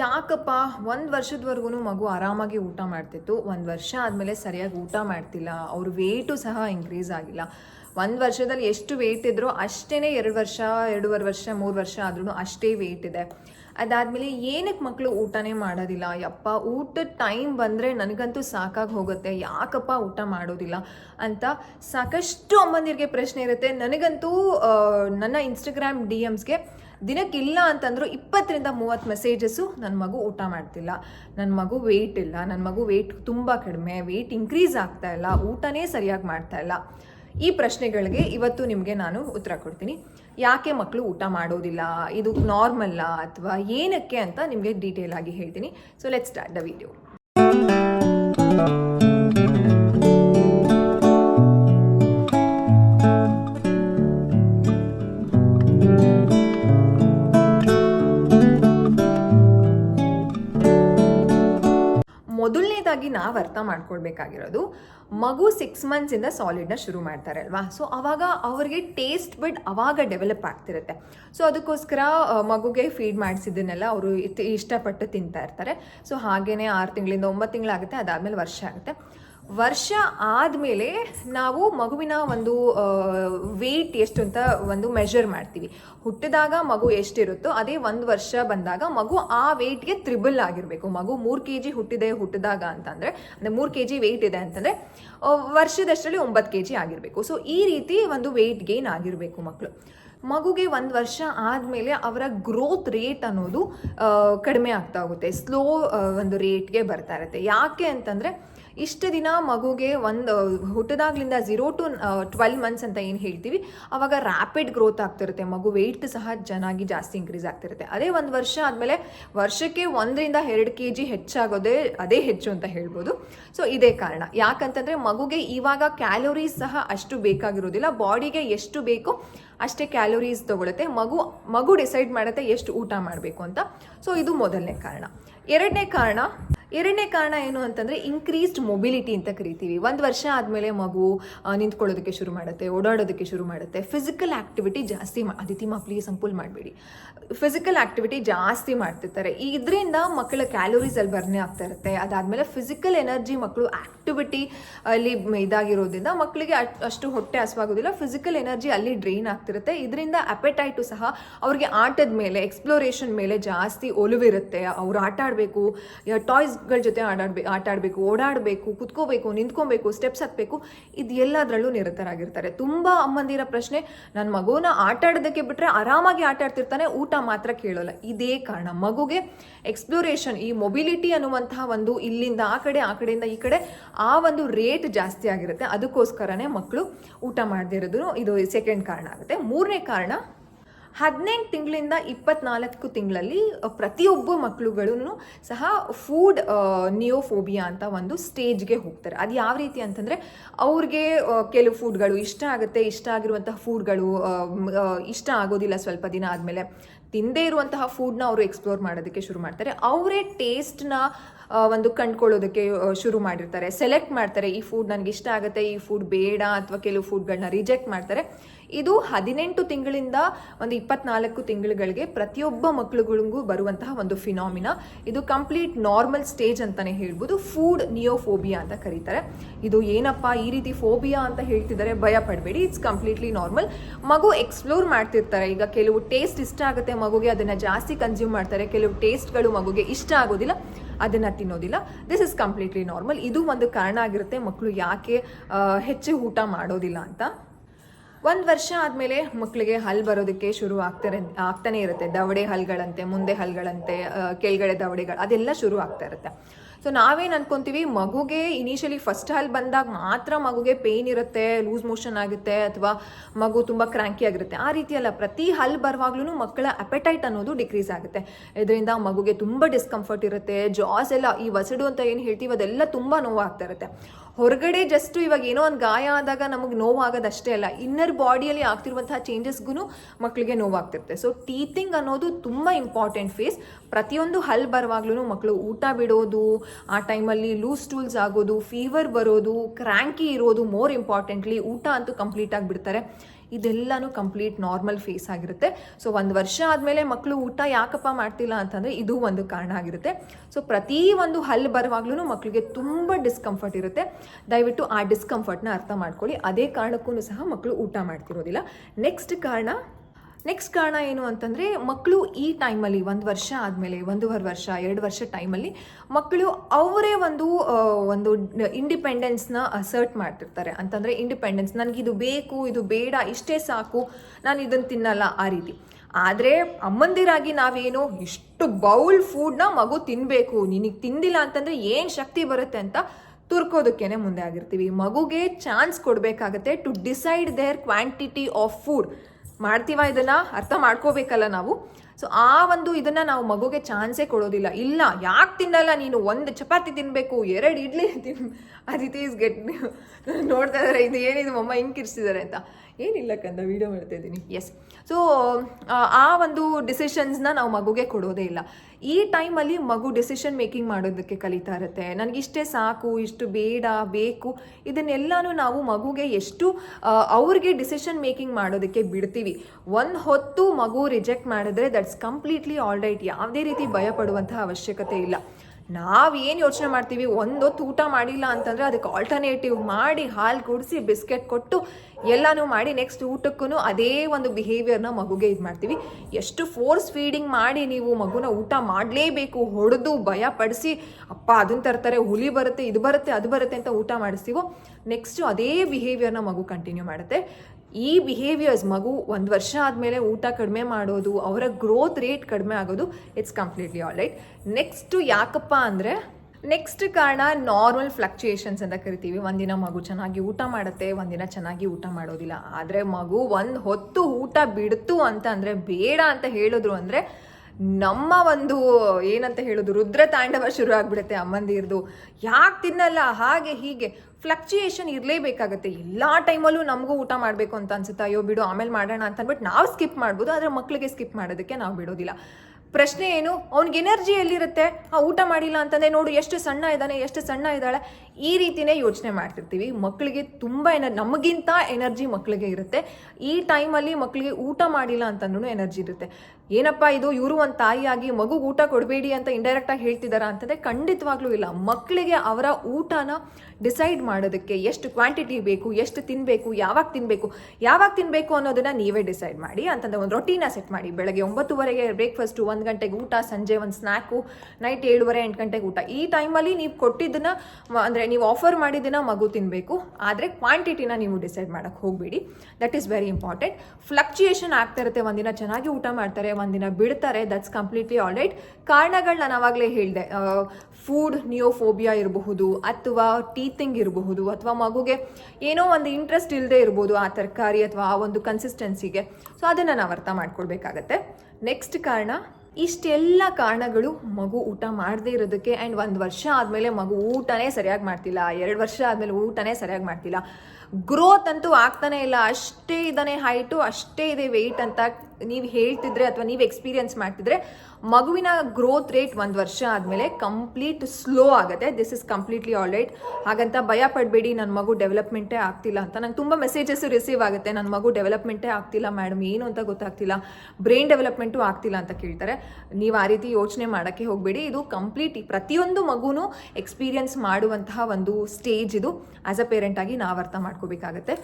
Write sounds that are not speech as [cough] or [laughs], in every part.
ಯಾಕಪ್ಪ? ಒಂದು ವರ್ಷದವರೆಗೂ ಮಗು ಆರಾಮಾಗಿ ಊಟ ಮಾಡ್ತಿತ್ತು. ಒಂದು ವರ್ಷ ಆದಮೇಲೆ ಸರಿಯಾಗಿ ಊಟ ಮಾಡ್ತಿಲ್ಲ. ಅವ್ರ ವೇಟು ಸಹ ಇನ್ಕ್ರೀಸ್ ಆಗಿಲ್ಲ. ಒಂದು ವರ್ಷದಲ್ಲಿ ಎಷ್ಟು ವೇಟ್ ಇದ್ರೋ ಅಷ್ಟೇ ಎರಡು ವರ್ಷ, ಎರಡೂವರೆ ವರ್ಷ, ಮೂರು ವರ್ಷ ಆದ್ರೂ ಅಷ್ಟೇ ವೇಟ್ ಇದೆ. ಅದಾದಮೇಲೆ ಏನಕ್ಕೆ ಮಕ್ಕಳು ಊಟನೇ ಮಾಡೋದಿಲ್ಲ? ಯಪ್ಪ, ಊಟದ ಟೈಮ್ ಬಂದರೆ ನನಗಂತೂ ಸಾಕಾಗಿ ಹೋಗುತ್ತೆ. ಯಾಕಪ್ಪ ಊಟ ಮಾಡೋದಿಲ್ಲ ಅಂತ ಸಾಕಷ್ಟು ಅಮ್ಮಂದಿರಿಗೆ ಪ್ರಶ್ನೆ ಇರುತ್ತೆ. ನನಗಂತೂ ನನ್ನ ಇನ್ಸ್ಟಾಗ್ರಾಮ್ ಡಿ ಎಮ್ಸ್ಗೆ ದಿನಕ್ಕಿಲ್ಲ ಅಂತಂದ್ರು ಇಪ್ಪತ್ತರಿಂದ ಮೂವತ್ತು ಮೆಸೇಜಸ್ಸು ನನ್ನ ಮಗು ಊಟ ಮಾಡ್ತಿಲ್ಲ. ನನ್ನ ಮಗು ವೆಯ್ಟ್ ಇಲ್ಲ. ನನ್ನ ಮಗು ವೆಯ್ಟ್ ತುಂಬ ಕಡಿಮೆ. ವೆಯ್ಟ್ ಇನ್ಕ್ರೀಸ್ ಆಗ್ತಾ ಇಲ್ಲ. ಊಟನೇ ಸರಿಯಾಗಿ ಮಾಡ್ತಾ ಇಲ್ಲ. ಈ ಪ್ರಶ್ನೆಗಳಿಗೆ ಇವತ್ತು ನಿಮಗೆ ನಾನು ಉತ್ತರ ಕೊಡ್ತೀನಿ. ಯಾಕೆ ಮಕ್ಕಳು ಊಟ ಮಾಡೋದಿಲ್ಲ? ಇದು ನಾರ್ಮಲ್ಲ ಅಥವಾ ಏನಕ್ಕೆ ಅಂತ ನಿಮಗೆ ಡೀಟೇಲ್ ಆಗಿ ಹೇಳ್ತೀನಿ. So let start the video ಮಾಡ್ಕೊಳ್ಬೇಕಾಗಿರೋದು ಮಗು ಸಿಕ್ಸ್ ಮಂತ್ಸಿಂದ ಸಾಲಿಡ್ನ ಶುರು ಮಾಡ್ತಾರೆ ಅಲ್ವಾ? ಸೊ ಅವಾಗ ಅವ್ರಿಗೆ ಟೇಸ್ಟ್ ಬಿಡ್ ಅವಾಗ ಡೆವಲಪ್ ಆಗ್ತಿರುತ್ತೆ. ಸೊ ಅದಕ್ಕೋಸ್ಕರ ಮಗುಗೆ ಫೀಡ್ ಮಾಡಿಸಿದ್ದನ್ನೆಲ್ಲ ಅವರು ಇಷ್ಟಪಟ್ಟು ತಿಂತಾ ಇರ್ತಾರೆ. ಸೊ ಹಾಗೆಯೇ ಆರು ತಿಂಗಳಿಂದ ಒಂಬತ್ತು ತಿಂಗಳಾಗುತ್ತೆ, ಅದಾದಮೇಲೆ ವರ್ಷ ಆಗುತ್ತೆ. ವರ್ಷ ಆದಮೇಲೆ ನಾವು ಮಗುವಿನ ಒಂದು ವೆಯ್ಟ್ ಎಷ್ಟು ಅಂತ ಒಂದು ಮೆಷರ್ ಮಾಡ್ತೀವಿ. ಹುಟ್ಟಿದಾಗ ಮಗು ಎಷ್ಟಿರುತ್ತೋ ಅದೇ ಒಂದು ವರ್ಷ ಬಂದಾಗ ಮಗು ಆ ವೆಯ್ಟ್ಗೆ ತ್ರಿಬಲ್ ಆಗಿರಬೇಕು. ಮಗು ಮೂರು ಕೆ ಜಿ ಹುಟ್ಟಿದೆ, ಹುಟ್ಟಿದಾಗ ಅಂತಂದರೆ, ಅಂದರೆ ಮೂರು ಕೆ ಜಿ ವೆಯ್ಟ್ ಇದೆ ಅಂತಂದರೆ ವರ್ಷದಷ್ಟರಲ್ಲಿ ಒಂಬತ್ತು ಕೆ ಜಿ ಆಗಿರಬೇಕು. ಸೊ ಈ ರೀತಿ ಒಂದು ವೆಯ್ಟ್ ಗೇನ್ ಆಗಿರಬೇಕು ಮಕ್ಕಳು ಮಗುಗೆ ಒಂದು ವರ್ಷ ಆದಮೇಲೆ ಅವರ ಗ್ರೋತ್ ರೇಟ್ ಅನ್ನೋದು ಕಡಿಮೆ ಆಗ್ತಾ ಹೋಗುತ್ತೆ. ಸ್ಲೋ ಒಂದು ರೇಟ್ಗೆ ಬರ್ತಾ ಇರುತ್ತೆ. ಯಾಕೆ ಅಂತಂದರೆ ಇಷ್ಟು ದಿನ ಮಗುಗೆ ಒಂದು ಹುಟ್ಟದಾಗ್ಲಿಂದ ಝೀರೋ ಟು ಟ್ವೆಲ್ ಮಂತ್ಸ್ ಅಂತ ಏನು ಹೇಳ್ತೀವಿ, ಅವಾಗ ರ್ಯಾಪಿಡ್ ಗ್ರೋತ್ ಆಗ್ತಿರುತ್ತೆ. ಮಗು ವೆಯ್ಟ್ ಸಹ ಚೆನ್ನಾಗಿ ಜಾಸ್ತಿ ಇನ್ಕ್ರೀಸ್ ಆಗ್ತಿರುತ್ತೆ. ಅದೇ ಒಂದು ವರ್ಷ ಆದಮೇಲೆ ವರ್ಷಕ್ಕೆ ಒಂದರಿಂದ ಎರಡು ಕೆ ಜಿ ಹೆಚ್ಚಾಗೋದೇ ಅದೇ ಹೆಚ್ಚು ಅಂತ ಹೇಳ್ಬೋದು. ಸೊ ಇದೇ ಕಾರಣ. ಯಾಕಂತಂದರೆ ಮಗುಗೆ ಇವಾಗ ಕ್ಯಾಲೋರೀಸ್ ಸಹ ಅಷ್ಟು ಬೇಕಾಗಿರೋದಿಲ್ಲ. ಬಾಡಿಗೆ ಎಷ್ಟು ಬೇಕೋ ಅಷ್ಟೇ ಕ್ಯಾಲೋರೀಸ್ ತಗೊಳುತ್ತೆ. ಮಗು ಮಗು ಡಿಸೈಡ್ ಮಾಡುತ್ತೆ ಎಷ್ಟು ಊಟ ಮಾಡಬೇಕು ಅಂತ. ಸೊ ಇದು ಮೊದಲನೇ ಕಾರಣ. ಎರಡನೇ ಕಾರಣ ಎರಡನೇ ಕಾರಣ ಏನು ಅಂತಂದರೆ ಇನ್ಕ್ರೀಸ್ಡ್ ಮೊಬಿಲಿಟಿ ಅಂತ ಕರಿತೀವಿ. ಒಂದು ವರ್ಷ ಆದಮೇಲೆ ಮಗು ನಿಂತ್ಕೊಳ್ಳೋದಕ್ಕೆ ಶುರು ಮಾಡುತ್ತೆ, ಓಡಾಡೋದಕ್ಕೆ ಶುರು ಮಾಡುತ್ತೆ. ಫಿಸಿಕಲ್ ಆ್ಯಕ್ಟಿವಿಟಿ ಜಾಸ್ತಿ ಮಾ, ಅದಿತಿ ಮಕ್ಕಳಿಗೆ ಸಂಪೂಲ್ ಮಾಡಬೇಡಿ. ಫಿಸಿಕಲ್ ಆ್ಯಕ್ಟಿವಿಟಿ ಜಾಸ್ತಿ ಮಾಡ್ತಿರ್ತಾರೆ. ಇದರಿಂದ ಮಕ್ಕಳ ಕ್ಯಾಲೋರೀಸ್ ಅಲ್ಲಿ ಬರ್ನೆ ಆಗ್ತಾ ಇರುತ್ತೆ. ಅದಾದಮೇಲೆ ಫಿಸಿಕಲ್ ಎನರ್ಜಿ ಮಕ್ಕಳು ಆ್ಯಕ್ಟಿವಿಟಿ ಅಲ್ಲಿ ಇದಾಗಿರೋದ್ರಿಂದ ಮಕ್ಕಳಿಗೆ ಅಷ್ಟು ಹೊಟ್ಟೆ ಹಸುವಾಗೋದಿಲ್ಲ ಫಿಸಿಕಲ್ ಎನರ್ಜಿ ಅಲ್ಲಿ ಡ್ರೈನ್ ಆಗ್ತಿರುತ್ತೆ. ಇದರಿಂದ ಅಪೆಟೈಟು ಸಹ ಅವ್ರಿಗೆ ಆಟದ ಮೇಲೆ ಎಕ್ಸ್ಪ್ಲೋರೇಷನ್ ಮೇಲೆ ಜಾಸ್ತಿ ಒಲವಿರುತ್ತೆ. ಅವ್ರು ಆಟ ಆಡಬೇಕು ಟಾಯ್ಸ್ಗಳ ಜೊತೆ ಆಡಾಡ್ಬೇಕು ಆಟ ಆಡಬೇಕು ಓಡಾಡಬೇಕು, ಕುತ್ಕೋಬೇಕು, ನಿಂತ್ಕೊಬೇಕು ಸ್ಟೆಪ್ಸ್ ಹಾಕಬೇಕು, ಇದು ಎಲ್ಲದರಲ್ಲೂ ನಿರತರಾಗಿರ್ತಾರೆ. ತುಂಬ ಅಮ್ಮಂದಿರ ಪ್ರಶ್ನೆ ನನ್ನ ಮಗುನ ಆಟ ಆಡೋದಕ್ಕೆ ಬಿಟ್ಟರೆ ಆರಾಮಾಗಿ ಆಟ ಆಡ್ತಿರ್ತಾನೆ ಊಟ ಮಾತ್ರ ಕೇಳೋಲ್ಲ. ಇದೇ ಕಾರಣ. ಮಗುಗೆ ಎಕ್ಸ್ಪ್ಲೋರೇಷನ್ ಈ ಮೊಬಿಲಿಟಿ ಅನ್ನುವಂತಹ ಒಂದು ಇಲ್ಲಿಂದ ಆ ಕಡೆ, ಆ ಕಡೆಯಿಂದ ಈ ಕಡೆ, ಆ ಒಂದು ರೇಟ್ ಜಾಸ್ತಿ ಆಗಿರುತ್ತೆ. ಅದಕ್ಕೋಸ್ಕರನೇ ಮಕ್ಕಳು ಊಟ ಮಾಡದೇ ಇರೋದು ಇದು ಸೆಕೆಂಡ್ ಕಾರಣ ಆಗುತ್ತೆ. ಮೂರನೇ ಕಾರಣ ಹದಿನೆಂಟು ತಿಂಗಳಿಂದ ಇಪ್ಪತ್ನಾಲ್ಕು ತಿಂಗಳಲ್ಲಿ ಪ್ರತಿಯೊಬ್ಬ ಮಕ್ಕಳುಗಳೂ ಸಹ ಫುಡ್ ನಿಯೋಫೋಬಿಯಾ ಅಂತ ಒಂದು ಸ್ಟೇಜ್ಗೆ ಹೋಗ್ತಾರೆ. ಅದು ಯಾವ ರೀತಿ ಅಂತಂದರೆ, ಅವ್ರಿಗೆ ಕೆಲವು ಫುಡ್ಗಳು ಇಷ್ಟ ಆಗುತ್ತೆ, ಇಷ್ಟ ಆಗಿರುವಂತಹ ಫುಡ್ಗಳು ಇಷ್ಟ ಆಗೋದಿಲ್ಲ ಸ್ವಲ್ಪ ದಿನ ಆದಮೇಲೆ. ತಿಂದೇ ಇರುವಂತಹ ಫುಡ್ನ ಅವರು ಎಕ್ಸ್ಪ್ಲೋರ್ ಮಾಡೋದಕ್ಕೆ ಶುರು ಮಾಡ್ತಾರೆ. ಅವರೇ ಟೇಸ್ಟ್ನ ಒಂದು ಕಂಡ್ಕೊಳ್ಳೋದಕ್ಕೆ ಶುರು ಮಾಡಿರ್ತಾರೆ. ಸೆಲೆಕ್ಟ್ ಮಾಡ್ತಾರೆ, ಈ ಫುಡ್ ನನಗೆ ಇಷ್ಟ ಆಗುತ್ತೆ, ಈ ಫುಡ್ ಬೇಡ, ಅಥವಾ ಕೆಲವು ಫುಡ್ಗಳನ್ನ ರಿಜೆಕ್ಟ್ ಮಾಡ್ತಾರೆ. ಇದು ಹದಿನೆಂಟು ತಿಂಗಳಿಂದ ಒಂದು ಇಪ್ಪತ್ನಾಲ್ಕು ತಿಂಗಳುಗಳಿಗೆ ಪ್ರತಿಯೊಬ್ಬ ಮಕ್ಕಳುಗಳಿಗೂ ಬರುವಂತಹ ಒಂದು ಫಿನಾಮಿನ. ಇದು ಕಂಪ್ಲೀಟ್ ನಾರ್ಮಲ್ ಸ್ಟೇಜ್ ಅಂತಾನೆ ಹೇಳ್ಬೋದು. ಫುಡ್ ನಿಯೋಫೋಬಿಯಾ ಅಂತ ಕರೀತಾರೆ. ಇದು ಏನಪ್ಪ ಈ ರೀತಿ ಫೋಬಿಯಾ ಅಂತ ಹೇಳ್ತಿದ್ದಾರೆ, ಭಯ ಪಡಬೇಡಿ. ಇಟ್ಸ್ ಕಂಪ್ಲೀಟ್ಲಿ ನಾರ್ಮಲ್ ಮಗು ಎಕ್ಸ್ಪ್ಲೋರ್ ಮಾಡ್ತಿರ್ತಾರೆ. ಈಗ ಕೆಲವು ಟೇಸ್ಟ್ ಇಷ್ಟ ಆಗುತ್ತೆ ಮಗುಗೆ, ಅದನ್ನು ಜಾಸ್ತಿ ಕನ್ಸ್ಯೂಮ್ ಮಾಡ್ತಾರೆ. ಕೆಲವು ಟೇಸ್ಟ್ಗಳು ಮಗುಗೆ ಇಷ್ಟ ಆಗೋದಿಲ್ಲ, ಅದನ್ನು ತಿನ್ನೋದಿಲ್ಲ. ದಿಸ್ ಇಸ್ ಕಂಪ್ಲೀಟ್ಲಿ ನಾರ್ಮಲ್ ಇದು ಒಂದು ಕಾರಣ ಆಗಿರುತ್ತೆ ಮಕ್ಕಳು ಯಾಕೆ ಹೆಚ್ಚು ಊಟ ಮಾಡೋದಿಲ್ಲ ಅಂತ. ಒಂದು ವರ್ಷ ಆದಮೇಲೆ ಮಕ್ಕಳಿಗೆ ಹಲ್ ಬರೋದಕ್ಕೆ ಶುರು ಆಗ್ತಾರೆ, ಆಗ್ತಾನೆ ಇರುತ್ತೆ. ದವಡೆ ಹಲ್ಗಳಂತೆ, ಮುಂದೆ ಹಲ್ಗಳಂತೆ ಕೆಳಗಡೆ ದವಡೆಗಳು ಅದೆಲ್ಲ ಶುರು ಆಗ್ತಾ ಇರುತ್ತೆ. ಸೊ ನಾವೇನು ಅನ್ಕೊಂತೀವಿ, ಮಗುಗೆ ಇನಿಷಿಯಲಿ ಫಸ್ಟ್ ಹಲ್ ಬಂದಾಗ ಮಾತ್ರ ಮಗುಗೆ ಪೇಯ್ನ್ ಇರುತ್ತೆ ಲೂಸ್ ಮೋಷನ್ ಆಗುತ್ತೆ, ಅಥವಾ ಮಗು ತುಂಬ ಕ್ರ್ಯಾಂಕಿ ಆಗಿರುತ್ತೆ. ಆ ರೀತಿಯಲ್ಲ, ಪ್ರತಿ ಹಲ್ ಬರುವಾಗ್ಲೂ ಮಕ್ಕಳ ಅಪೆಟೈಟ್ ಅನ್ನೋದು ಡಿಕ್ರೀಸ್ ಆಗುತ್ತೆ. ಇದರಿಂದ ಮಗುಗೆ ತುಂಬ ಡಿಸ್ಕಂಫರ್ಟ್ ಇರುತ್ತೆ ಜಾಸ್ ಎಲ್ಲ ಈ ವಸಡು ಅಂತ ಏನು ಹೇಳ್ತೀವಿ ಅದೆಲ್ಲ ತುಂಬ ನೋವಾಗ್ತಾ ಇರುತ್ತೆ. ಹೊರಗಡೆ ಜಸ್ಟ್ ಇವಾಗ ಏನೋ ಒಂದು ಗಾಯ ಆದಾಗ ನಮಗೆ ನೋವಾಗೋದಷ್ಟೇ ಅಲ್ಲ ಇನ್ನರ್ ಬಾಡಿಯಲ್ಲಿ ಆಗ್ತಿರುವಂತಹ ಚೇಂಜಸ್ಗೂ ಮಕ್ಕಳಿಗೆ ನೋವಾಗ್ತಿರುತ್ತೆ. ಸೊ ಟೀತಿಂಗ್ ಅನ್ನೋದು ತುಂಬ ಇಂಪಾರ್ಟೆಂಟ್ ಫೇಸ್ ಪ್ರತಿಯೊಂದು ಹಲ್ ಬರುವಾಗ್ಲೂ ಮಕ್ಕಳು ಊಟ ಬಿಡೋದು, ಆ ಟೈಮಲ್ಲಿ ಲೂಸ್ ಟೂಲ್ಸ್ ಆಗೋದು ಫೀವರ್ ಬರೋದು ಕ್ರ್ಯಾಂಕಿ ಇರೋದು ಮೋರ್ ಇಂಪಾರ್ಟೆಂಟ್ಲಿ ಊಟ ಅಂತೂ ಕಂಪ್ಲೀಟ್ ಆಗಿ ಬಿಡ್ತಾರೆ. ಇದೆಲ್ಲನೂ ಕಂಪ್ಲೀಟ್ ನಾರ್ಮಲ್ ಫೇಸ್ ಆಗಿರುತ್ತೆ. ಸೊ ಒಂದು ವರ್ಷ ಆದಮೇಲೆ ಮಕ್ಕಳು ಊಟ ಯಾಕಪ್ಪ ಮಾಡ್ತಿಲ್ಲ ಅಂತಂದರೆ ಇದು ಒಂದು ಕಾರಣ ಆಗಿರುತ್ತೆ. ಸೊ ಪ್ರತಿ ಒಂದು ಹಲ್ಲು ಬರುವಾಗ್ಲೂ ಮಕ್ಕಳಿಗೆ ತುಂಬ ಡಿಸ್ಕಂಫರ್ಟ್ ಇರುತ್ತೆ. ದಯವಿಟ್ಟು ಆ ಡಿಸ್ಕಂಫರ್ಟ್ನ ಅರ್ಥ ಮಾಡ್ಕೊಳ್ಳಿ. ಅದೇ ಕಾರಣಕ್ಕೂ ಸಹ ಮಕ್ಕಳು ಊಟ ಮಾಡ್ತಿರೋದಿಲ್ಲ. ನೆಕ್ಸ್ಟ್ ಕಾರಣ ನೆಕ್ಸ್ಟ್ ಕಾರಣ ಏನು ಅಂತಂದರೆ ಮಕ್ಕಳು ಈ ಟೈಮಲ್ಲಿ ಒಂದು ವರ್ಷ ಆದಮೇಲೆ, ಒಂದೂವರೆ ವರ್ಷ, ಎರಡು ವರ್ಷ ಟೈಮಲ್ಲಿ ಮಕ್ಕಳು ಅವರೇ ಒಂದು ಒಂದು ಇಂಡಿಪೆಂಡೆನ್ಸ್ನ ಅಸರ್ಟ್ ಮಾಡ್ತಿರ್ತಾರೆ. ಅಂತಂದರೆ ಇಂಡಿಪೆಂಡೆನ್ಸ್ ನನಗಿದು ಬೇಕು, ಇದು ಬೇಡ, ಇಷ್ಟೇ ಸಾಕು, ನಾನು ಇದನ್ನು ತಿನ್ನಲ್ಲ, ಆ ರೀತಿ. ಆದರೆ ಅಮ್ಮಂದಿರಾಗಿ ನಾವೇನು ಇಷ್ಟು ಬೌಲ್ ಫುಡ್ನ ಮಗು ತಿನ್ನಬೇಕು ನಿನಗೆ ತಿಂದಿಲ್ಲ ಅಂತಂದರೆ ಏನು ಶಕ್ತಿ ಬರುತ್ತೆ ಅಂತ ತುರ್ಕೋದಕ್ಕೇನೆ ಮುಂದೆ ಆಗಿರ್ತೀವಿ. ಮಗುಗೆ ಚಾನ್ಸ್ ಕೊಡಬೇಕಾಗತ್ತೆ to decide their quantity of food ಮಾಡ್ತೀವ ಇದನ್ನು ಅರ್ಥ ಮಾಡ್ಕೋಬೇಕಲ್ಲ ನಾವು? ಸೊ ಆ ಒಂದು ಇದನ್ನ ನಾವು ಮಗುಗೆ ಚಾನ್ಸೇ ಕೊಡೋದಿಲ್ಲ. ಇಲ್ಲ, ಯಾಕೆ ತಿನ್ನಲ್ಲ? ನೀನು ಒಂದು ಚಪಾತಿ ತಿನ್ನಬೇಕು ಎರಡು ಇಡ್ಲಿ ತಿನ್ ಅದಿತಿ ಇಸ್ ಗೆಟ್ [laughs] ನೋಡ್ತಾ ಇದ್ದಾರೆ ಇದು ಏನಿದು ಮಮ್ಮ ಹಿಂಗೆ ಕಿರ್ಸಿದ್ದಾರೆ ಅಂತ. ಏನಿಲ್ಲ ಕಂದ ವಿಡಿಯೋ ಮಾಡ್ತಾ ಇದ್ದೀನಿ. ಎಸ್ ಸೊ ಆ ಒಂದು ಡಿಸಿಷನ್ಸ್ನ ನಾವು ಮಗುಗೆ ಕೊಡೋದೇ ಇಲ್ಲ. ಈ ಟೈಮಲ್ಲಿ ಮಗು ಡಿಸಿಷನ್ ಮೇಕಿಂಗ್ ಮಾಡೋದಕ್ಕೆ ಕಲಿತಾ ಇರುತ್ತೆ. ನನಗಿಷ್ಟೇ ಸಾಕು, ಇಷ್ಟು ಬೇಡ, ಬೇಕು. ಇದನ್ನೆಲ್ಲನೂ ನಾವು ಮಗುಗೆ ಎಷ್ಟು ಅವ್ರಿಗೆ ಡಿಸಿಷನ್ ಮೇಕಿಂಗ್ ಮಾಡೋದಕ್ಕೆ ಬಿಡ್ತೀವಿ. ಒಂದು ಹೊತ್ತು ಮಗು ರಿಜೆಕ್ಟ್ ಮಾಡಿದ್ರೆ ದಟ್ಸ್ ಕಂಪ್ಲೀಟ್ಲಿ ಆಲ್ ರೈಟ್ ಯಾವುದೇ ರೀತಿ ಭಯ ಪಡುವಂತಹ ಅವಶ್ಯಕತೆ ಇಲ್ಲ. ನಾವು ಏನು ಯೋಚನೆ ಮಾಡ್ತೀವಿ? ಒಂದೊತ್ತು ಊಟ ಮಾಡಿಲ್ಲ ಅಂತಂದರೆ ಅದಕ್ಕೆ ಆಲ್ಟರ್ನೇಟಿವ್ ಮಾಡಿ ಹಾಲು ಕುಡಿಸಿ ಬಿಸ್ಕೆಟ್ ಕೊಟ್ಟು ಎಲ್ಲನೂ ಮಾಡಿ ನೆಕ್ಸ್ಟ್ ಊಟಕ್ಕೂ ಅದೇ ಒಂದು ಬಿಹೇವಿಯರ್ನ ಮಗುಗೆ ಇದು ಮಾಡ್ತೀವಿ. ಎಷ್ಟು ಫೋರ್ಸ್ ಫೀಡಿಂಗ್ ಮಾಡಿ ನೀವು ಮಗುನ ಊಟ ಮಾಡಲೇಬೇಕು. ಹೊಡೆದು ಭಯ ಪಡಿಸಿ ಅಪ್ಪ ಅದನ್ನ ತರ್ತಾರೆ, ಹುಲಿ ಬರುತ್ತೆ, ಇದು ಬರುತ್ತೆ, ಅದು ಬರುತ್ತೆ ಅಂತ ಊಟ ಮಾಡಿಸ್ತೀವೋ? ನೆಕ್ಸ್ಟು ಅದೇ ಬಿಹೇವಿಯರ್ನ ಮಗು ಕಂಟಿನ್ಯೂ ಮಾಡುತ್ತೆ. ಈ ಬಿಹೇವಿಯರ್ಸ್ ಮಗು ಒಂದು ವರ್ಷ ಆದಮೇಲೆ ಊಟ ಕಡಿಮೆ ಮಾಡೋದು, ಅವರ ಗ್ರೋತ್ ರೇಟ್ ಕಡಿಮೆ ಆಗೋದು it's completely all right next ಯಾಕಪ್ಪ ಅಂದರೆ ನೆಕ್ಸ್ಟ್ ಕಾರಣ ನಾರ್ಮಲ್ ಫ್ಲಕ್ಚುಯೇಷನ್ಸ್ ಅಂತ ಕರಿತೀವಿ. ಒಂದಿನ ಮಗು ಚೆನ್ನಾಗಿ ಊಟ ಮಾಡುತ್ತೆ, ಒಂದಿನ ಚೆನ್ನಾಗಿ ಊಟ ಮಾಡೋದಿಲ್ಲ. ಆದರೆ ಮಗು ಒಂದು ಹೊತ್ತು ಊಟ ಬಿಡ್ತು ಅಂತ ಅಂದರೆ ಬೇಡ ಅಂತ ಹೇಳಿದ್ರು ಅಂದರೆ ನಮ್ಮ ಒಂದು ಏನಂತ ಹೇಳೋದು, ರುದ್ರ ತಾಂಡವ ಶುರು ಆಗ್ಬಿಡುತ್ತೆ ಅಮ್ಮಂದಿರ್ದು. ಯಾಕೆ ತಿನ್ನಲ್ಲ? ಹಾಗೆ ಹೀಗೆ. ಫ್ಲಕ್ಚುಯೇಷನ್ ಇರಲೇಬೇಕಾಗತ್ತೆ. ಎಲ್ಲ ಟೈಮಲ್ಲೂ ನಮಗೂ ಊಟ ಮಾಡಬೇಕು ಅಂತ ಅನ್ಸುತ್ತೆ. ಅಯ್ಯೋ ಬಿಡು, ಆಮೇಲೆ ಮಾಡೋಣ ಅಂತ ಅಂದ್ಬಿಟ್ಟು ನಾವು ಸ್ಕಿಪ್ ಮಾಡ್ಬೋದು, ಆದರೆ ಮಕ್ಕಳಿಗೆ ಸ್ಕಿಪ್ ಮಾಡೋದಕ್ಕೆ ನಾವು ಬಿಡೋದಿಲ್ಲ. ಪ್ರಶ್ನೆ ಏನು? ಅವ್ನಿಗೆ ಎನರ್ಜಿ ಎಲ್ಲಿರುತ್ತೆ? ಆ ಊಟ ಮಾಡಿಲ್ಲ ಅಂತಂದರೆ ನೋಡು, ಎಷ್ಟು ಸಣ್ಣ ಇದ್ದಾನೆ, ಎಷ್ಟು ಸಣ್ಣ ಇದ್ದಾಳೆ? ಈ ರೀತಿನೇ ಯೋಚನೆ ಮಾಡ್ತಿರ್ತೀವಿ. ಮಕ್ಕಳಿಗೆ ತುಂಬ ಎನರ್ ನಮಗಿಂತ ಎನರ್ಜಿ ಮಕ್ಕಳಿಗೆ ಇರುತ್ತೆ. ಈ ಟೈಮಲ್ಲಿ ಮಕ್ಕಳಿಗೆ ಊಟ ಮಾಡಿಲ್ಲ ಅಂತಂದ್ರೂ ಎನರ್ಜಿ ಇರುತ್ತೆ. ಏನಪ್ಪ ಇದು? ಇವರು ಒಂದು ತಾಯಿಯಾಗಿ ಮಗು ಊಟ ಕೊಡಬೇಡಿ ಅಂತ ಇಂಡೈರೆಕ್ಟಾಗಿ ಹೇಳ್ತಿದ್ದಾರಾ ಅಂತಂದರೆ ಖಂಡಿತವಾಗ್ಲೂ ಇಲ್ಲ. ಮಕ್ಕಳಿಗೆ ಅವರ ಊಟನ ಡಿಸೈಡ್ ಮಾಡೋದಕ್ಕೆ ಎಷ್ಟು ಕ್ವಾಂಟಿಟಿ ಬೇಕು, ಎಷ್ಟು ತಿನ್ನಬೇಕು ಯಾವಾಗ ತಿನ್ನಬೇಕು ಯಾವಾಗ ತಿನ್ನಬೇಕು ಅನ್ನೋದನ್ನ ನೀವೇ ಡಿಸೈಡ್ ಮಾಡಿ ಅಂತಂದರೆ ಒಂದು ರೊಟೀನ ಸೆಟ್ ಮಾಡಿ. ಬೆಳಗ್ಗೆ ಒಂಬತ್ತುವರೆಗೆ ಬ್ರೇಕ್ಫಾಸ್ಟು ಒಂದು ಗಂಟೆಗೆ ಊಟ, ಸಂಜೆ ಒಂದು ಸ್ನ್ಯಾಕು ನೈಟ್ ಏಳುವರೆ, ಎಂಟು ಗಂಟೆಗೆ ಊಟ. ಈ ಟೈಮಲ್ಲಿ ನೀವು ಕೊಟ್ಟಿದ್ದನ್ನ ಅಂದರೆ ನೀವು ಆಫರ್ ಮಾಡಿದ್ದನ್ನು ಮಗು ತಿನ್ನಬೇಕು ಆದರೆ ಕ್ವಾಂಟಿಟಿನ ನೀವು ಡಿಸೈಡ್ ಮಾಡೋಕ್ಕೆ ಹೋಗಬೇಡಿ. That is very important fluctuation ಆಗ್ತಾ ಇರುತ್ತೆ. ಒಂದಿನ ಚೆನ್ನಾಗಿ ಊಟ ಮಾಡ್ತಾರೆ ಒಂದಿನ ಬಿಡ್ತಾರೆ ದಟ್ಸ್ ಕಂಪ್ಲೀಟ್ಲಿ ಆಲ್ ರೈಟ್ ಕಾರಣಗಳು ನಾನು ಆವಾಗಲೇ ಹೇಳಿದೆ. ಫುಡ್ ನಿಯೋಫೋಬಿಯಾ ಇರಬಹುದು, ಅಥವಾ ಟೀತಿಂಗ್ ಇರಬಹುದು, ಅಥವಾ ಮಗುಗೆ ಏನೋ ಒಂದು ಇಂಟ್ರೆಸ್ಟ್ ಇಲ್ಲದೆ ಇರ್ಬೋದು ಆ ತರಕಾರಿ ಅಥವಾ ಆ ಒಂದು ಕನ್ಸಿಸ್ಟೆನ್ಸಿಗೆ ಸೊ ಅದನ್ನು ನಾವು ಅರ್ಥ ಮಾಡ್ಕೊಳ್ಬೇಕಾಗತ್ತೆ. ನೆಕ್ಸ್ಟ್ ಕಾರಣ, ಇಷ್ಟೆಲ್ಲ ಕಾರಣಗಳು ಮಗು ಊಟ ಮಾಡದೇ ಇರೋದಕ್ಕೆ ಆ್ಯಂಡ್ ಒಂದು ವರ್ಷ ಆದಮೇಲೆ ಮಗು ಊಟನೇ ಸರಿಯಾಗಿ ಮಾಡ್ತಿಲ್ಲ, ಎರಡು ವರ್ಷ ಆದಮೇಲೆ ಊಟನೇ ಸರಿಯಾಗಿ ಮಾಡ್ತಿಲ್ಲ. ಗ್ರೋತ್ ಅಂತೂ ಆಗ್ತಾನೆ ಇಲ್ಲ. ಅಷ್ಟೇ ಇದ್ದಾನೆ ಹೈಟು ಅಷ್ಟೇ ಇದೆ ವೆಯ್ಟ್ ಅಂತ ನೀವು ಹೇಳ್ತಿದ್ರೆ ಅಥವಾ ನೀವು ಎಕ್ಸ್ಪೀರಿಯನ್ಸ್ ಮಾಡ್ತಿದ್ರೆ, ಮಗುವಿನ ಗ್ರೋತ್ ರೇಟ್ ಒಂದು ವರ್ಷ ಆದಮೇಲೆ ಕಂಪ್ಲೀಟ್ ಸ್ಲೋ ಆಗುತ್ತೆ. This is completely all right ಹಾಗಂತ ಭಯ ಪಡಬೇಡಿ ನನ್ನ ಮಗು ಡೆವಲಪ್ಮೆಂಟೇ ಆಗ್ತಿಲ್ಲ ಅಂತ. ನಂಗೆ ತುಂಬ ಮೆಸೇಜಸ್ ರಿಸೀವ್ ಆಗುತ್ತೆ. ನನ್ನ ಮಗು ಡೆವಲಪ್ಮೆಂಟೇ ಆಗ್ತಿಲ್ಲ ಮೇಡಮ್ ಏನು ಅಂತ ಗೊತ್ತಾಗ್ತಿಲ್ಲ. ಬ್ರೈನ್ ಡೆವಲಪ್ಮೆಂಟು ಆಗ್ತಿಲ್ಲ ಅಂತ ಕೇಳ್ತಾರೆ. ನೀವು ಆ ರೀತಿ ಯೋಚನೆ ಮಾಡೋಕ್ಕೆ ಹೋಗಬೇಡಿ. ಇದು ಕಂಪ್ಲೀಟ್ ಪ್ರತಿಯೊಂದು ಮಗುನೂ ಎಕ್ಸ್ಪೀರಿಯನ್ಸ್ ಮಾಡುವಂತಹ ಒಂದು ಸ್ಟೇಜ್ ಇದು. ಆ್ಯಸ್ ಅ ಪೇರೆಂಟ್ ಆಗಿ ನಾವು ಅರ್ಥ ಮಾಡ್ಕೋಬೇಕಾಗತ್ತೆ.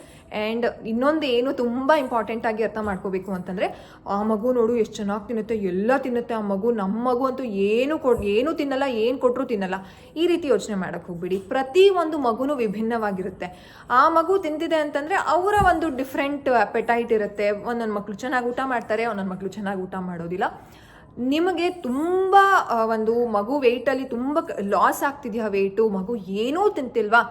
ಆ್ಯಂಡ್ ಇನ್ನೊಂದು ಏನು ತುಂಬ ಇಂಪಾರ್ಟೆಂಟ್ ಆಗಿ ಅರ್ಥ ಮಾಡ್ಕೋಬೇಕು ಅಂತಂದರೆ ಆ ಮಗು ನೋಡು ಎಷ್ಟು ಚೆನ್ನಾಗಿ ತಿನ್ನುತ್ತೆ, ಎಲ್ಲ ತಿನ್ನುತ್ತೆ. ಆ ಮಗು ನಮ್ಮ ಮಗು ಅಂತೂ ಏನು ಕೊಡ್ ಏನು ತಿನ್ನಲ್ಲ, ಏನು ಕೊಟ್ಟರು ತಿನ್ನಲ್ಲ. ಈ ರೀತಿ ಯೋಚನೆ ಮಾಡೋಕ್ಕೆ ಹೋಗ್ಬಿಡಿ. ಪ್ರತಿ ಒಂದು ಮಗುನು ವಿಭಿನ್ನವಾಗಿರುತ್ತೆ. ಆ ಮಗು ತಿಂತಿದೆ ಅಂತಂದರೆ ಅವರ ಒಂದು ಡಿಫ್ರೆಂಟ್ ಅಪೆಟೈಟ್ ಇರುತ್ತೆ. ಒಂದೊಂದು ಮಕ್ಕಳು ಚೆನ್ನಾಗಿ ಊಟ ಮಾಡ್ತಾರೆ, ಒಂದೊಂದು ಮಕ್ಕಳು ಚೆನ್ನಾಗಿ ಊಟ ಮಾಡೋದಿಲ್ಲ. ನಿಮಗೆ ತುಂಬ ಒಂದು ಮಗು ವೆಯ್ಟಲ್ಲಿ ತುಂಬ ಲಾಸ್ ಆಗ್ತಿದೆಯಾ ವೆಯ್ಟು ಮಗು ಏನೂ ತಿಂತಿಲ್ವಾ?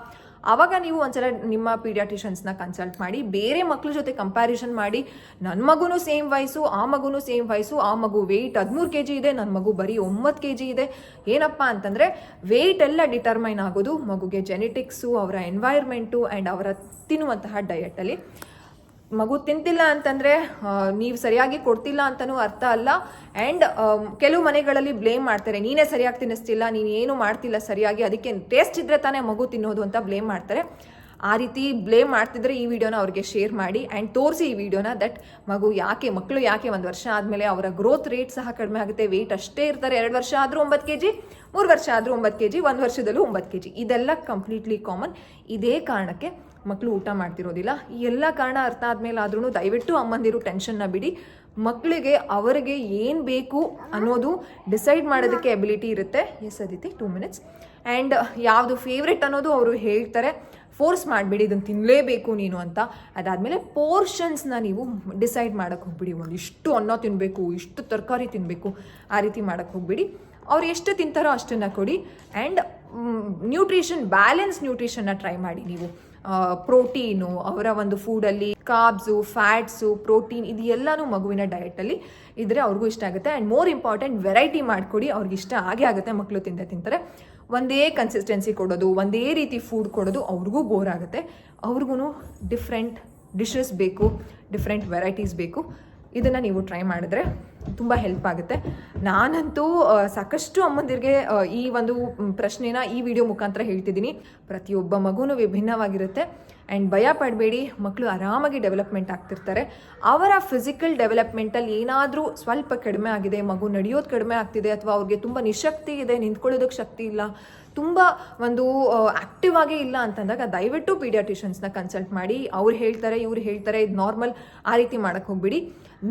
ಆವಾಗ ನೀವು ಒಂದ್ಸಲ ನಿಮ್ಮ ಪೀಡಿಯಾಟ್ರಿಷನ್ಸ್ನ ಕನ್ಸಲ್ಟ್ ಮಾಡಿ, ಬೇರೆ ಮಕ್ಕಳ ಜೊತೆ ಕಂಪ್ಯಾರಿಸನ್ ಮಾಡಿ ನನ್ನ ಮಗುನೂ ಸೇಮ್ ವಯಸ್ಸು, ಆ ಮಗುನೂ ಸೇಮ್ ವಯಸ್ಸು, ಆ ಮಗು ವೆಯ್ಟ್ ಹದಿಮೂರು ಕೆ ಜಿ ಇದೆ ನನ್ನ ಮಗು ಬರೀ ಒಂಬತ್ತು ಕೆ ಜಿ ಇದೆ. ಏನಪ್ಪ ಅಂತಂದರೆ ವೆಯ್ಟ್ ಎಲ್ಲ ಡಿಟರ್ಮೈನ್ ಆಗೋದು ಮಗುಗೆ ಜೆನೆಟಿಕ್ಸು ಅವರ ಎನ್ವೈರ್ಮೆಂಟು ಆ್ಯಂಡ್ ಅವರ ತಿನ್ನುವಂತಹ ಡಯಟಲ್ಲಿ ಮಗು ತಿಂತಿಲ್ಲ ಅಂತಂದರೆ ನೀವು ಸರಿಯಾಗಿ ಕೊಡ್ತಿಲ್ಲ ಅಂತಲೂ ಅರ್ಥ ಅಲ್ಲ. ಆ್ಯಂಡ್ ಕೆಲವು ಮನೆಗಳಲ್ಲಿ ಬ್ಲೇಮ್ ಮಾಡ್ತಾರೆ. ನೀನೇ ಸರಿಯಾಗಿ ತಿನ್ನಿಸ್ತಿಲ್ಲ, ನೀನು ಏನು ಮಾಡ್ತಿಲ್ಲ ಸರಿಯಾಗಿ, ಅದಕ್ಕೆ ಟೇಸ್ಟ್ ಇದ್ರೆ ತಾನೇ ಮಗು ತಿನ್ನೋದು ಅಂತ ಬ್ಲೇಮ್ ಮಾಡ್ತಾರೆ. ಆ ರೀತಿ ಬ್ಲೇಮ್ ಮಾಡ್ತಿದ್ರೆ ಈ ವಿಡಿಯೋನ ಅವ್ರಿಗೆ ಶೇರ್ ಮಾಡಿ ಆ್ಯಂಡ್ ತೋರಿಸಿ ಈ ವಿಡಿಯೋನ ದಟ್ ಮಗು ಯಾಕೆ ಮಕ್ಕಳು ಯಾಕೆ ಒಂದು ವರ್ಷ ಆದಮೇಲೆ ಅವರ ಗ್ರೋತ್ ರೇಟ್ ಸಹ ಕಡಿಮೆ ಆಗುತ್ತೆ. ವೆಯ್ಟ್ ಅಷ್ಟೇ ಇರ್ತಾರೆ. ಎರಡು ವರ್ಷ ಆದರೂ ಒಂಬತ್ತು ಕೆ ಜಿ ಮೂರು ವರ್ಷ ಆದರೂ ಒಂಬತ್ತು ಕೆ ಜಿ ಒಂದು ವರ್ಷದಲ್ಲೂ ಒಂಬತ್ತು ಕೆ ಜಿ ಇದೆಲ್ಲ ಕಂಪ್ಲೀಟ್ಲಿ ಕಾಮನ್ ಇದೇ ಕಾರಣಕ್ಕೆ ಮಕ್ಕಳು ಊಟ ಮಾಡ್ತಿರೋದಿಲ್ಲ. ಈ ಎಲ್ಲ ಕಾರಣ ಅರ್ಥ ಆದಮೇಲೆ ಆದ್ರೂ ದಯವಿಟ್ಟು ಅಮ್ಮಂದಿರು ಟೆನ್ಷನ್ನ ಬಿಡಿ. ಮಕ್ಕಳಿಗೆ ಅವರಿಗೆ ಏನು ಬೇಕು ಅನ್ನೋದು ಡಿಸೈಡ್ ಮಾಡೋದಕ್ಕೆ ಎಬಿಲಿಟಿ ಇರುತ್ತೆ. Yes Aditi two minutes and ಯಾವುದು ಫೇವ್ರೆಟ್ ಅನ್ನೋದು ಅವರು ಹೇಳ್ತಾರೆ. ಫೋರ್ಸ್ ಮಾಡಿಬಿಡಿ, ಇದನ್ನು ತಿನ್ನಲೇಬೇಕು ನೀನು ಅಂತ. ಅದಾದಮೇಲೆ ಪೋರ್ಷನ್ಸ್ನ ನೀವು ಡಿಸೈಡ್ ಮಾಡೋಕ್ಕೆ ಹೋಗ್ಬಿಡಿ. ಒಂದು ಇಷ್ಟು ಅನ್ನ ತಿನ್ನಬೇಕು ಇಷ್ಟು ತರಕಾರಿ ತಿನ್ನಬೇಕು ಆ ರೀತಿ ಮಾಡೋಕ್ಕೆ ಹೋಗ್ಬಿಡಿ. ಅವ್ರು ಎಷ್ಟು ತಿಂತಾರೋ ಅಷ್ಟನ್ನು ಕೊಡಿ. ಆ್ಯಂಡ್ ನ್ಯೂಟ್ರಿಷನ್ ಬ್ಯಾಲೆನ್ಸ್ ನ್ಯೂಟ್ರಿಷನ್ನ ಟ್ರೈ ಮಾಡಿ ನೀವು. ಪ್ರೋಟೀನು ಅವರ ಒಂದು ಫುಡಲ್ಲಿ ಕಾಬ್ಸು ಫ್ಯಾಟ್ಸು ಪ್ರೋಟೀನ್ ಇದು ಎಲ್ಲನೂ ಮಗುವಿನ ಡಯಟಲ್ಲಿ ಇದ್ದರೆ ಅವ್ರಿಗೂ ಇಷ್ಟ ಆಗುತ್ತೆ. ಆ್ಯಂಡ್ ಮೋರ್ ಇಂಪಾರ್ಟೆಂಟ್ ವೆರೈಟಿ ಮಾಡಿಕೊಡಿ. ಅವ್ರಿಗೆ ಇಷ್ಟ ಆಗೇ ಆಗುತ್ತೆ. ಮಕ್ಕಳು ತಿಂದೆ ತಿಂತಾರೆ. ಒಂದೇ ಕನ್ಸಿಸ್ಟೆನ್ಸಿ ಕೊಡೋದು, ಒಂದೇ ರೀತಿ ಫುಡ್ ಕೊಡೋದು ಅವ್ರಿಗೂ ಬೋರ್ ಆಗುತ್ತೆ. ಅವ್ರಿಗೂ ಡಿಫ್ರೆಂಟ್ ಡಿಶಸ್ ಬೇಕು ಡಿಫ್ರೆಂಟ್ ವೆರೈಟೀಸ್ ಬೇಕು. ಇದನ್ನು ನೀವು ಟ್ರೈ ಮಾಡಿದ್ರೆ ತುಂಬ ಹೆಲ್ಪ್ ಆಗುತ್ತೆ. ನಾನಂತೂ ಸಾಕಷ್ಟು ಅಮ್ಮಂದಿರಿಗೆ ಈ ಒಂದು ಪ್ರಶ್ನೆನ ಈ ವಿಡಿಯೋ ಮುಖಾಂತರ ಹೇಳ್ತಿದ್ದೀನಿ. ಪ್ರತಿಯೊಬ್ಬ ಮಗುನೂ ವಿಭಿನ್ನವಾಗಿರುತ್ತೆ. ಆ್ಯಂಡ್ ಭಯ ಪಡಬೇಡಿ ಮಕ್ಕಳು ಆರಾಮಾಗಿ ಡೆವಲಪ್ಮೆಂಟ್ ಆಗ್ತಿರ್ತಾರೆ. ಅವರ ಫಿಸಿಕಲ್ ಡೆವಲಪ್ಮೆಂಟಲ್ಲಿ ಏನಾದರೂ ಸ್ವಲ್ಪ ಕಡಿಮೆ ಆಗಿದೆ, ಮಗು ನಡೆಯೋದು ಕಡಿಮೆ ಆಗ್ತಿದೆ, ಅಥವಾ ಅವ್ರಿಗೆ ತುಂಬ ನಿಶಕ್ತಿ ಇದೆ ನಿಂತ್ಕೊಳ್ಳೋದಕ್ಕೆ ಶಕ್ತಿ ಇಲ್ಲ ತುಂಬ ಒಂದು ಆ್ಯಕ್ಟಿವ್ ಆಗೇ ಇಲ್ಲ ಅಂತಂದಾಗ ದಯವಿಟ್ಟು ಪೀಡಿಯಾಟಿಷನ್ಸ್ನ ಕನ್ಸಲ್ಟ್ ಮಾಡಿ. ಅವ್ರು ಹೇಳ್ತಾರೆ, ಇವ್ರು ಹೇಳ್ತಾರೆ, ಇದು ನಾರ್ಮಲ್ ಆ ರೀತಿ ಮಾಡೋಕ್ಕೆ ಹೋಗ್ಬಿಡಿ.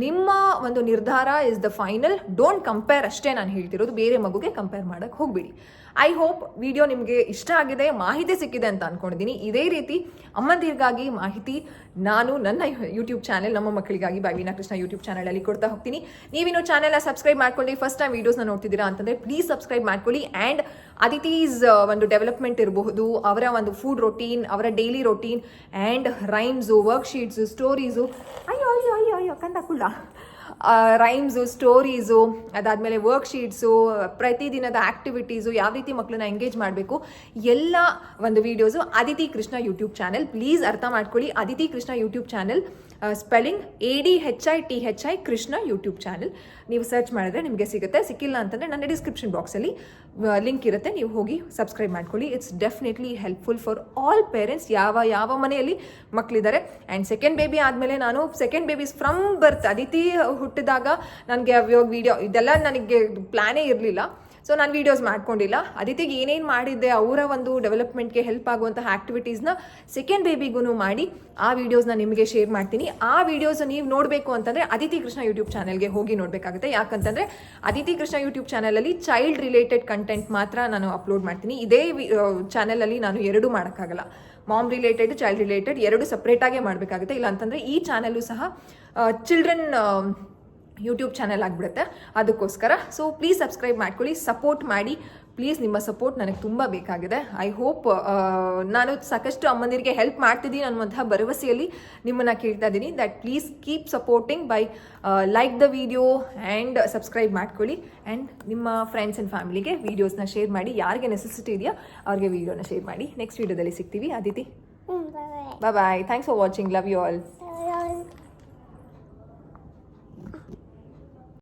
ನಿಮ್ಮ ಒಂದು ನಿರ್ಧಾರ is the final don't compare ಅಷ್ಟೇ ನಾನು ಹೇಳ್ತಿರೋದು. ಬೇರೆ ಮಗುಗೆ ಕಂಪೇರ್ ಮಾಡೋಕ್ಕೆ ಹೋಗ್ಬಿಡಿ. ಐ ಹೋಪ್ ವಿಡಿಯೋ ನಿಮಗೆ ಇಷ್ಟ ಆಗಿದೆ, ಮಾಹಿತಿ ಸಿಕ್ಕಿದೆ ಅಂತ ಅನ್ಕೊಂಡಿದ್ದೀನಿ ಇದೇ ರೀತಿ ಅಮ್ಮಂದಿರಿಗಾಗಿ ಮಾಹಿತಿ ನಾನು ನನ್ನ ಯೂಟ್ಯೂಬ್ ಚಾನೆಲ್ ನಮ್ಮ ಮಕ್ಕಳಿಗಾಗಿ ಬಾವಿನ ಕೃಷ್ಣ ಯೂಟ್ಯೂಬ್ ಚಾನಲಲ್ಲಿ ಕೊಡ್ತಾ ಹೋಗ್ತೀನಿ. ನೀವಿನ್ನು ಚಾನೆಲ್ನ ಸಬ್ಸ್ಕ್ರೈಬ್ ಮಾಡ್ಕೊಳ್ಳಿ. ಫಸ್ಟ್ ಟೈಮ್ ವೀಡಿಯೋಸ್ನ ನೋಡ್ತಿದ್ದೀರಾ ಅಂತಂದರೆ ಪ್ಲೀಸ್ ಸಬ್ಸ್ಕ್ರೈಬ್ ಮಾಡ್ಕೊಳ್ಳಿ. ಆ್ಯಂಡ್ ಅದಿತೀಸ್ ಒಂದು ಡೆವಲಪ್ಮೆಂಟ್ ಇರಬಹುದು, ಅವರ ಒಂದು ಫುಡ್ ರೊಟೀನ್ ಅವರ daily routine and rhymes worksheets stories ಅಯ್ಯೋ ಅಯ್ಯೋ ಅಯ್ಯೋ ಅಯ್ಯೋ, ಕಂದ ಕುಳ್ಳ. ರೈಮ್ಸು ಸ್ಟೋರೀಸು ಅದಾದಮೇಲೆ ವರ್ಕ್ಶೀಟ್ಸು ಪ್ರತಿದಿನದ ಆ್ಯಕ್ಟಿವಿಟೀಸು ಯಾವ ರೀತಿ ಮಕ್ಕಳನ್ನ ಎಂಗೇಜ್ ಮಾಡಬೇಕು, ಎಲ್ಲ ಒಂದು videos Aditi Krishna YouTube channel please ಅರ್ಥ ಮಾಡ್ಕೊಳ್ಳಿ Aditi Krishna YouTube channel spelling A D H I T H I Krishna YouTube channel ನೀವು ಸರ್ಚ್ ಮಾಡಿದ್ರೆ ನಿಮಗೆ ಸಿಗುತ್ತೆ. ಸಿಕ್ಕಿಲ್ಲ ಅಂತಂದರೆ ನನ್ನ ಡಿಸ್ಕ್ರಿಪ್ಷನ್ ಬಾಕ್ಸಲ್ಲಿ ಲಿಂಕ್ ಇರುತ್ತೆ. ನೀವು ಹೋಗಿ ಸಬ್ಸ್ಕ್ರೈಬ್ ಮಾಡ್ಕೊಳ್ಳಿ. It's definitely helpful for all parents ಯಾವ ಯಾವ ಮನೆಯಲ್ಲಿ ಮಕ್ಕಳಿದ್ದಾರೆ ಆ್ಯಂಡ್ ಸೆಕೆಂಡ್ ಬೇಬಿ ಆದಮೇಲೆ ನಾನು second babies from birth Aditi ಹುಟ್ಟಿದಾಗ ನನಗೆ ಅವ್ಯೋಗ ವಿಡಿಯೋ ಇದೆಲ್ಲ ನನಗೆ ಪ್ಲ್ಯಾನೇ ಇರಲಿಲ್ಲ. ಸೊ ನಾನು ವೀಡಿಯೋಸ್ ಮಾಡ್ಕೊಂಡಿಲ್ಲ. ಅದಿತಿಗೆ ಏನೇನು ಮಾಡಿದ್ದೆ, ಅವರ ಒಂದು ಡೆವಲಪ್ಮೆಂಟ್ಗೆ ಹೆಲ್ಪ್ ಆಗುವಂತಹ ಆ್ಯಕ್ಟಿವಿಟೀಸ್ನ ಸೆಕೆಂಡ್ ಬೇಬಿಗೂ ಮಾಡಿ ಆ ವೀಡಿಯೋಸ್ನ ನಿಮಗೆ ಶೇರ್ ಮಾಡ್ತೀನಿ. ಆ ವೀಡಿಯೋಸ್ ನೀವು ನೋಡಬೇಕು ಅಂತಂದರೆ ಅದಿತಿ ಕೃಷ್ಣ ಯೂಟ್ಯೂಬ್ ಚಾನಲ್ಗೆ ಹೋಗಿ ನೋಡಬೇಕಾಗುತ್ತೆ. ಯಾಕಂತಂದರೆ ಅದಿತಿ ಕೃಷ್ಣ ಯೂಟ್ಯೂಬ್ ಚಾನಲಲ್ಲಿ ಚೈಲ್ಡ್ ರಿಲೇಟೆಡ್ ಕಂಟೆಂಟ್ ಮಾತ್ರ ನಾನು ಅಪ್ಲೋಡ್ ಮಾಡ್ತೀನಿ. ಇದೇ ಚಾನಲಲ್ಲಿ ನಾನು ಎರಡೂ ಮಾಡೋಕ್ಕಾಗಲ್ಲ. ಮಾಮ್ ರಿಲೇಟೆಡ್ ಚೈಲ್ಡ್ ರಿಲೇಟೆಡ್ ಎರಡು ಸಪ್ರೇಟಾಗೇ ಮಾಡಬೇಕಾಗುತ್ತೆ. ಇಲ್ಲ ಅಂತಂದರೆ ಈ ಚಾನಲ್ಲು ಸಹ ಚಿಲ್ಡ್ರನ್ ಯೂಟ್ಯೂಬ್ ಚಾನೆಲ್ ಆಗಿಬಿಡುತ್ತೆ. ಅದಕ್ಕೋಸ್ಕರ ಸೊ ಪ್ಲೀಸ್ ಸಬ್ಸ್ಕ್ರೈಬ್ ಮಾಡ್ಕೊಳ್ಳಿ ಸಪೋರ್ಟ್ ಮಾಡಿ. ಪ್ಲೀಸ್ ನಿಮ್ಮ ಸಪೋರ್ಟ್ ನನಗೆ ತುಂಬ ಬೇಕಾಗಿದೆ. ಐ ಹೋಪ್ ನಾನು ಸಾಕಷ್ಟು ಅಮ್ಮಂದಿರಿಗೆ ಹೆಲ್ಪ್ ಮಾಡ್ತಿದ್ದೀನಿ ಅನ್ನುವಂತಹ ಭರವಸೆಯಲ್ಲಿ ನಿಮ್ಮನ್ನು ಕೇಳ್ತಾ ಇದ್ದೀನಿ that please keep supporting by like the video and subscribe ಮಾಡ್ಕೊಳ್ಳಿ. ಆ್ಯಂಡ್ ನಿಮ್ಮ ಫ್ರೆಂಡ್ಸ್ ಆ್ಯಂಡ್ ಫ್ಯಾಮಿಲಿಗೆ ವೀಡಿಯೋಸ್ನ ಶೇರ್ ಮಾಡಿ. ಯಾರಿಗೆ ನೆಸೆಸಿಟಿ ಇದೆಯೋ ಅವ್ರಿಗೆ ವೀಡಿಯೋನ ಶೇರ್ ಮಾಡಿ. ನೆಕ್ಸ್ಟ್ ವೀಡಿಯೋದಲ್ಲಿ ಸಿಗ್ತೀವಿ. Aditi. Bye bye thanks for watching love you all